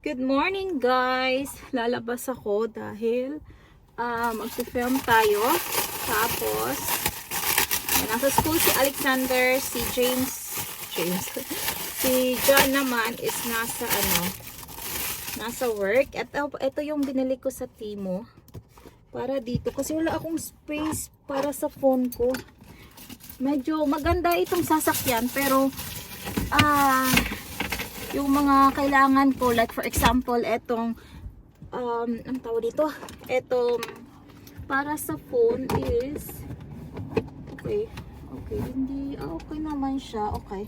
Good morning guys! Lalabas ako dahil uh, mag-film tayo. Tapos, nasa school si Alexander, si James, James, si John naman is nasa ano, nasa work. At uh, ito yung binili ko sa Timo para dito kasi wala akong space para sa phone ko. Medyo maganda itong sasakyan pero ah yung mga kailangan ko. Like for example etong um ang tawag dito? Etong para sa phone is okay okay hindi ah, okay naman siya okay.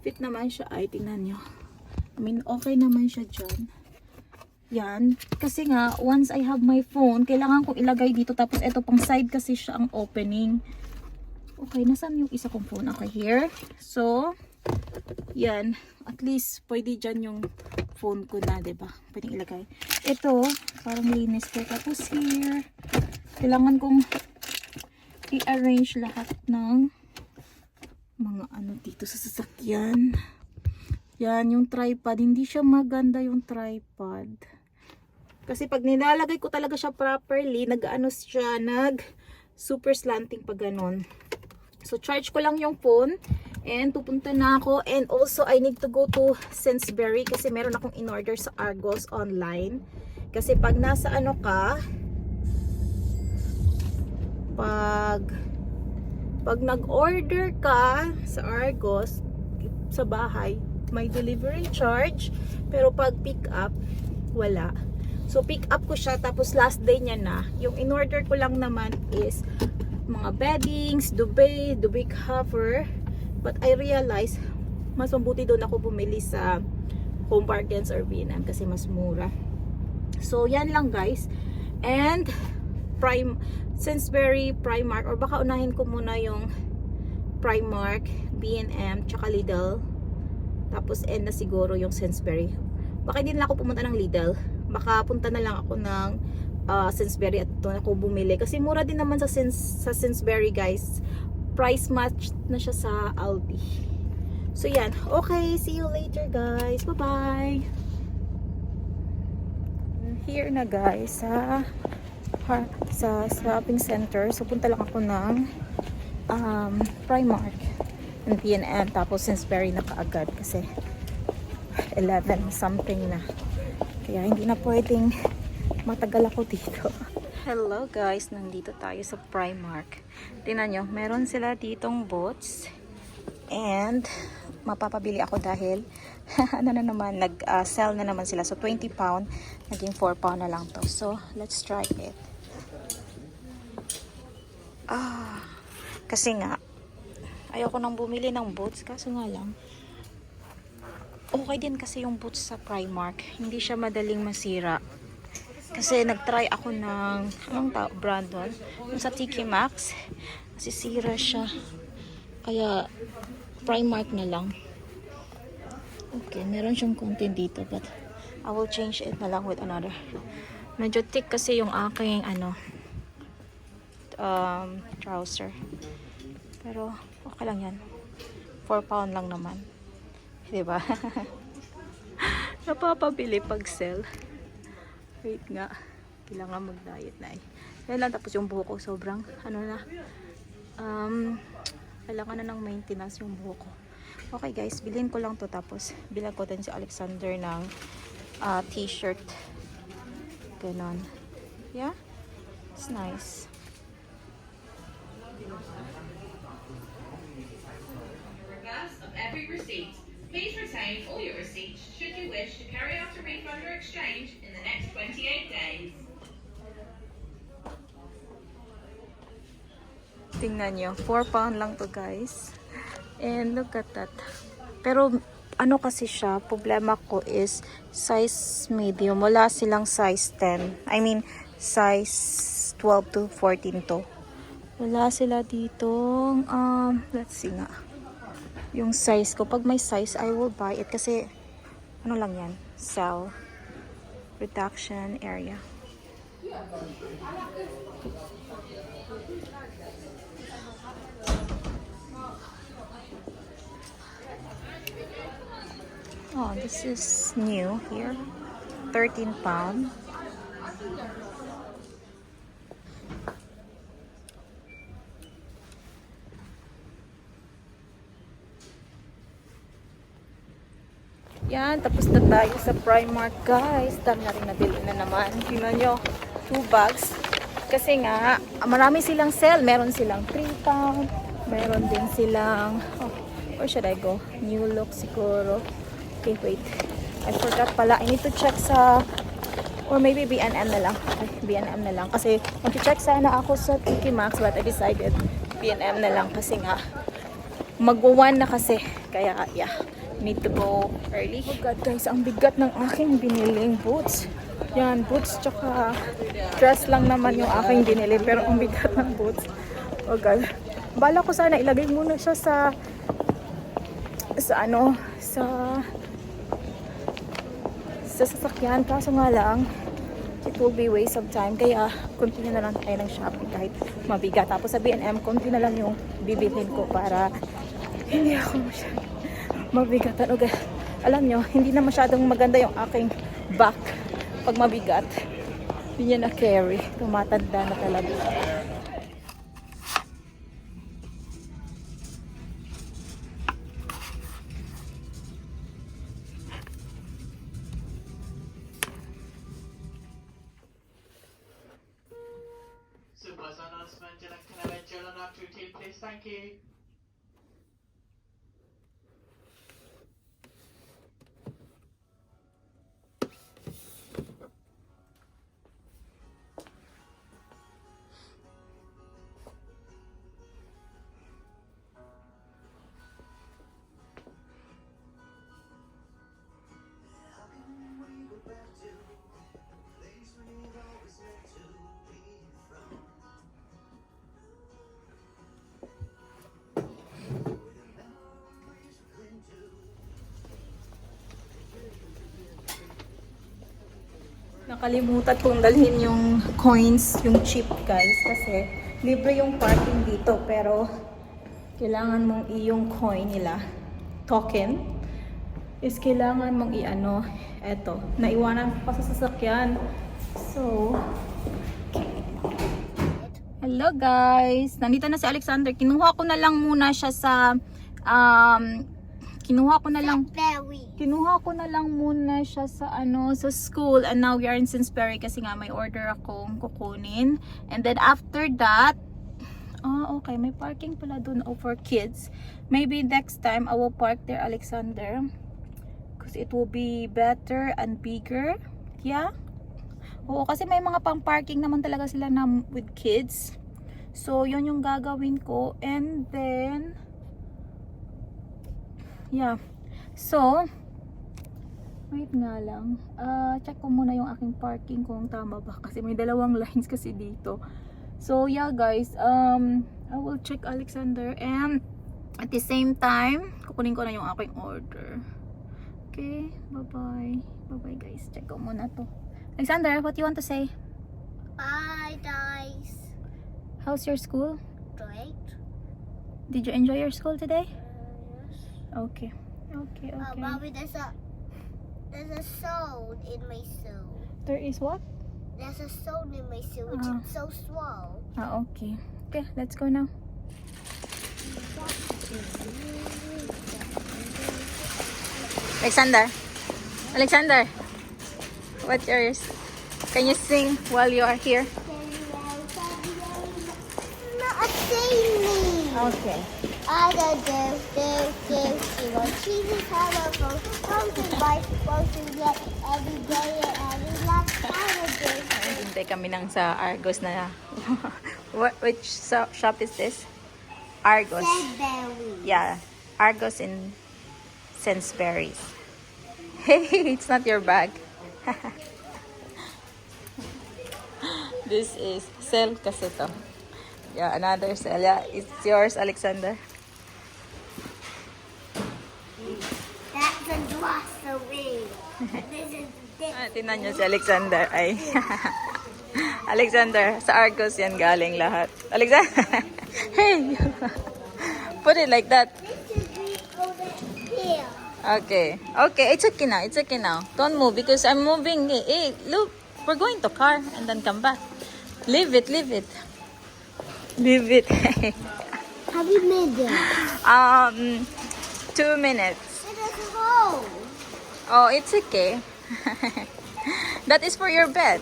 Fit naman siya. Ay tingnan nyo. I mean okay naman siya dyan. Yan. Kasi nga once I have my phone kailangan kong ilagay dito. Tapos eto pang side kasi siya ang opening. Okay nasaan yung isa kong phone? Okay here. So yan. At least, pwede dyan yung phone ko na, ba Pwedeng ilagay. Ito, parang linis ko. Tapos here, kailangan kong i-arrange lahat ng mga ano dito sa sasakyan. Yan, yung tripod. Hindi siya maganda yung tripod. Kasi pag nilalagay ko talaga siya properly, nag-ano siya, nag super slanting pag ganun. So, charge ko lang yung phone. And pupunta na ako. And also, I need to go to Sainsbury kasi meron akong in-order sa Argos online. Kasi pag nasa ano ka, pag pag nag-order ka sa Argos sa bahay, may delivery charge. Pero pag pick up, wala. So, pick up ko siya. Tapos last day niya na. Yung in-order ko lang naman is mga beddings, duvet, duvet cover. But I realized, mas mabuti doon ako bumili sa Home Bargains or B&M kasi mas mura. So, yan lang guys. And, Prime, Sainsbury, Primark, or baka unahin ko muna yung Primark, B&M, tsaka Lidl. Tapos, end na siguro yung Sainsbury. Baka hindi na ako pumunta ng Lidl. Baka punta na lang ako ng uh, Sainsbury at doon ako bumili. Kasi mura din naman sa, Sains, sa Sainsbury guys. Price match na siya sa Aldi. So yan. Okay, see you later guys. Bye-bye. Here na guys sa sa shopping center. So punta lang ako ng um, Primark and P&M tapos Sainsbury na kaagad kasi 11 something na. Kaya hindi na pwedeng matagal ako dito. Hello guys, nandito tayo sa Primark. Tingnan nyo, meron sila ditong boats. And, mapapabili ako dahil, ano na naman, nag-sell na naman sila. So, 20 pound, naging 4 pound na lang to. So, let's try it. Ah, kasi nga, ayoko nang bumili ng boots. Kaso nga lang, okay din kasi yung boots sa Primark. Hindi siya madaling masira. Kasi nag-try ako ng, anong ta brand doon? Sa TK Maxx. Nasisira siya. Kaya, Primark na lang. Okay, meron siyang content dito. But, I will change it na lang with another. Medyo thick kasi yung aking, ano, um, trouser. Pero, okay lang yan. 4 pound lang naman. Diba? Napapabili pag sell. Wait nga. Kailangan mag-diet na eh. Yan lang. Tapos yung buho ko sobrang, ano na, um, kailangan na ng maintenance yung buho ko. Okay guys, bilhin ko lang to tapos bilang ko din si Alexander ng uh, t-shirt. Ganon. Yeah? It's nice. of every receipt. Please retain all your receipts should you wish to carry out a refund or exchange 28 days. Tingnan nyo, 4 pound lang to guys. And look at that. Pero ano kasi siya, problema ko is size medium. Wala silang size 10. I mean, size 12 to 14 to. Wala sila dito. Um, let's see nga. Yung size ko. Pag may size, I will buy it. Kasi, ano lang yan? Sell. Reduction area. Oh, this is new here. 13 pound. Yan, tapos na tayo sa Primark, guys. Dami na rin nabili na naman. Tingnan nyo, two bags. Kasi nga, marami silang sale. Meron silang 3 pound. Meron din silang, oh, where should I go? New look siguro. Okay, wait. I forgot pala. I need to check sa, or maybe B&M na lang. Ay, B&M na lang. Kasi, mag-check sana ako sa TK Maxx, but I decided B&M na lang kasi nga, magwawan na kasi. Kaya, yeah, need to go early. Oh God, guys, ang bigat ng aking biniling boots. Yan, boots tsaka dress lang naman yung aking binili. Pero ang bigat ng boots. Oh God. Bala ko sana ilagay muna siya sa sa ano, sa sa sasakyan. Kaso nga lang, it will be waste of time. Kaya, continue na lang tayo ng shopping kahit mabigat. Tapos sa B&M, konti na lang yung bibilhin ko para hindi ako masyadong mabigatan. Okay. Alam nyo, hindi na masyadong maganda yung aking back pag mabigat. Hindi niya na carry. Tumatanda na talaga. Thank you. Nakalimutan kong dalhin yung coins, yung chip guys. Kasi libre yung parking dito. Pero kailangan mong iyong coin nila, token, is kailangan mong i-ano, eto, naiwanan pa sa sasakyan. So, hello guys! Nandito na si Alexander. Kinuha ko na lang muna siya sa, um, kinuha ko na lang Berry. kinuha ko na lang muna siya sa ano sa school. And now we are in Simsbury kasi nga may order akong kukunin. And then after that oh okay may parking pala dun oh, for kids. Maybe next time I will park there Alexander. Because it will be better and bigger. Yeah? Oo kasi may mga pang parking naman talaga sila na with kids. So yun yung gagawin ko. And then yeah so Wait nga lang. Ah, check ko muna yung aking parking kung tama ba kasi may dalawang lines kasi dito. So yeah guys, um I will check Alexander and at the same time, kukunin ko na yung aking order. Okay, bye-bye. Bye-bye guys. Check ko muna to. Alexander, what you want to say? Bye, guys. How's your school? Great. Did you enjoy your school today? Okay. Okay, Uh, okay. Bobby, there's a there's a stone in my shoe. There is what? There's a stone in my shoe, which Ah. is so small. Ah, okay. Okay, let's go now. Alexander. Alexander. What's yours? Can you sing while you are here? Not a me. Okay. I don't do, do, do. She wants cheesy colorful, pumpkin spice, pumpkin get every day and every night. I don't do. Hintay kami ng sa Argos na. What, which shop is this? Argos. Strawberry. Yeah, Argos in Sainsbury's. Hey, it's not your bag. this is sale kasi to. Yeah, another sale. Yeah, it's yours, Alexander. That's a glossary. this is this. Ah, tinan nyo si Alexander ay. Alexander, sa Argos yan galing lahat. Alexander, hey! Put it like that. Okay. Okay, it's okay now. It's okay now. Don't move because I'm moving. Hey, hey, look. We're going to car and then come back. Leave it, leave it. Leave it. Have you made it? um, two minutes. It is home. Oh, it's okay. that is for your bed.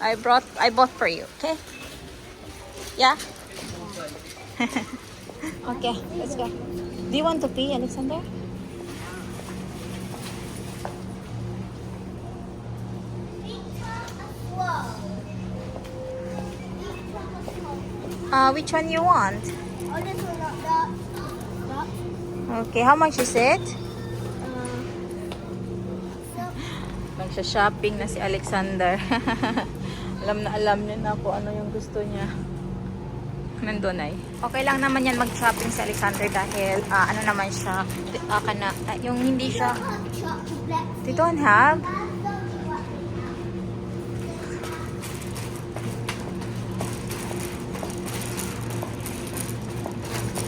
I brought, I bought for you. Okay? Yeah? okay, let's go. Do you want to pee, Alexander? Uh, which one you want? Oh, this one, not that. That. Okay, how much is it? Nagsha-shopping na si Alexander. alam na alam niya na kung ano yung gusto niya. Nandun ay. Okay lang naman yan mag-shopping si Alexander dahil ah, ano naman siya, ah, kana, ah, yung hindi siya, they don't have.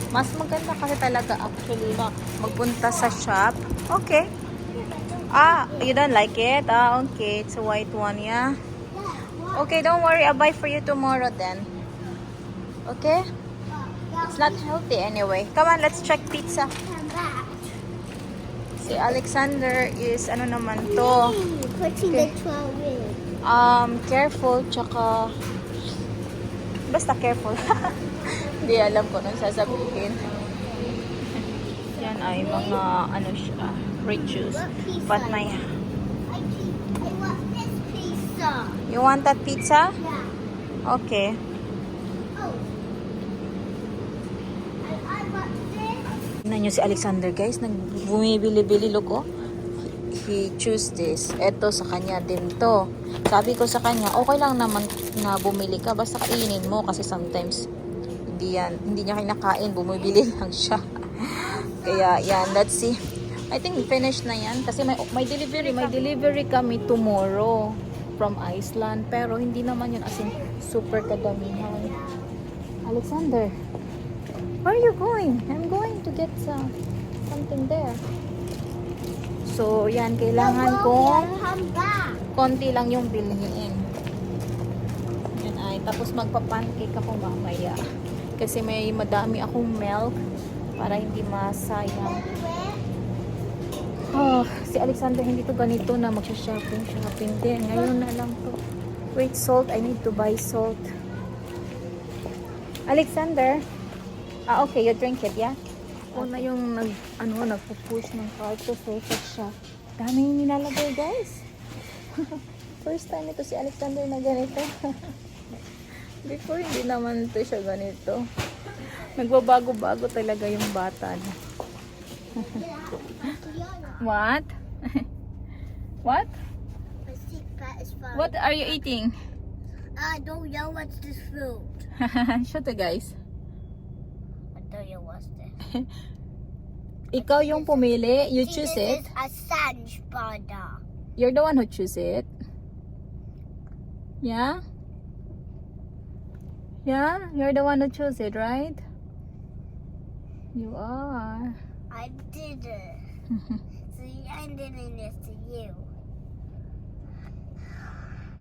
Mas maganda kasi talaga actually ma- magpunta sa shop. Okay. Ah, you don't like it? Ah, okay. It's a white one, yeah? Okay, don't worry. I'll buy for you tomorrow then. Okay? It's not healthy anyway. Come on, let's check pizza. Si Alexander is ano naman to? Okay. the 12 in. Um, careful, tsaka... Basta careful. Hindi alam ko nung sasabihin. Yan ay mga ano siya, fruit juice. But my... I, want this pizza. You want that pizza? Yeah. Okay. Oh. I, want this. Tingnan nyo si Alexander guys, nag bumibili-bili look oh. He, he choose this. Ito sa kanya din to. Sabi ko sa kanya, okay lang naman na bumili ka, basta kainin mo kasi sometimes hindi yan, hindi niya kinakain, bumibili lang siya. Kaya yan, let's see. I think finished na yan kasi may, may delivery, may delivery kami tomorrow from Iceland pero hindi naman yun as in super kadamihan. Alexander, Where are you going? I'm going to get some something there. So, yan, kailangan kong konti lang yung bilhin. Yan ay, tapos magpa-pancake ako mamaya. Kasi may madami akong milk para hindi masayang. Oh, si Alexander hindi to ganito na magsha-shopping, shopping din. Ngayon na lang to. Wait, salt. I need to buy salt. Alexander, Ah, okay. You drink it, yeah? Ako na yung nag, ano, nagpo-push ng cart to safe siya. Daming nilalagay, guys. First time ito si Alexander na ganito. Before, hindi naman ito siya ganito. Nagbabago-bago talaga yung bata. What? What? What are you eating? I don't know what's this fruit. Show to guys. I don't know what's this. Ikaw yung pumili. You choose this it. is a sand spider. You're the one who choose it. Yeah? Yeah? You're the one who choose it, right? You are. I did it. See, I'm doing this to you.